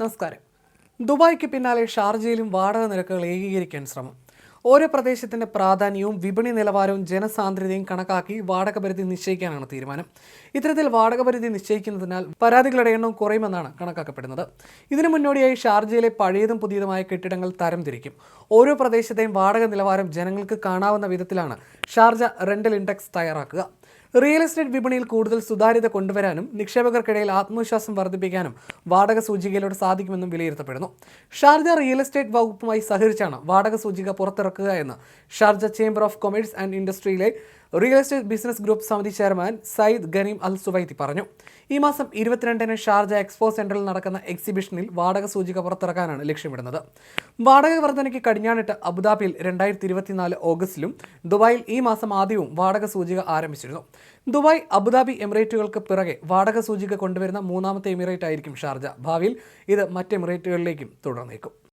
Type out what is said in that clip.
നമസ്കാരം. ദുബായ്ക്ക് പിന്നാലെ ഷാർജയിലും വാടക നിരക്കുകൾ ഏകീകരിക്കാൻ ശ്രമം. ഓരോ പ്രദേശത്തിന്റെ പ്രാധാന്യവും വിപണി നിലവാരവും ജനസാന്ദ്രതയും കണക്കാക്കി വാടക പരിധി നിശ്ചയിക്കാനാണ് തീരുമാനം. ഇത്തരത്തിൽ വാടക പരിധി നിശ്ചയിക്കുന്നതിനാൽ പരാതികളുടെ എണ്ണം കുറയുമെന്നാണ് കണക്കാക്കപ്പെടുന്നത്. ഇതിനു മുന്നോടിയായി ഷാർജയിലെ പഴയതും പുതിയതുമായ കെട്ടിടങ്ങൾ തരംതിരിക്കും ഓരോ പ്രദേശത്തെയും വാടക നിലവാരം ജനങ്ങൾക്ക് കാണാവുന്ന വിധത്തിലാണ് ഷാർജ റെന്റൽ ഇൻഡെക്സ് തയ്യാറാക്കുക. റിയൽ എസ്റ്റേറ്റ് വിപണിയിൽ കൂടുതൽ സുതാര്യത കൊണ്ടുവരാനും നിക്ഷേപകർക്കിടയിൽ ആത്മവിശ്വാസം വർദ്ധിപ്പിക്കാനും വാടക സൂചികയിലൂടെ സാധിക്കുമെന്നും വിലയിരുത്തപ്പെടുന്നു. ഷാർജ റിയൽ എസ്റ്റേറ്റ് വകുപ്പുമായി സഹകരിച്ചാണ് വാടക സൂചിക പുറത്തിറക്കുക എന്ന് Sharjah chamber of commerce and ഇൻഡസ്ട്രിയിലെ real estate business group സമിതി chairman Sayyid Ghanim Al Suwaidi പറഞ്ഞു. ഈ മാസം ഇരുപത്തിരണ്ടിന് ഷാർജ എക്സ്പോ സെന്ററിൽ നടക്കുന്ന എക്സിബിഷനിൽ വാടക സൂചിക പുറത്തിറക്കാനാണ് ലക്ഷ്യമിടുന്നത്. വാടക വർധനയ്ക്ക് കടിഞ്ഞാണിട്ട് അബുദാബിയിൽ രണ്ടായിരത്തി ഇരുപത്തിനാല് ഓഗസ്റ്റിലും ദുബായിൽ ഈ മാസം ആദ്യവും വാടക സൂചിക ആരംഭിച്ചിരുന്നു. ദുബായ് അബുദാബി എമിറേറ്റുകൾക്ക് പിറകെ വാടക സൂചിക കൊണ്ടുവരുന്ന മൂന്നാമത്തെ എമിറേറ്റ് ആയിരിക്കും ഷാർജ. ഭാവിയിൽ ഇത് മറ്റ് എമിറേറ്റുകളിലേക്കും തുടർന്നേക്കും.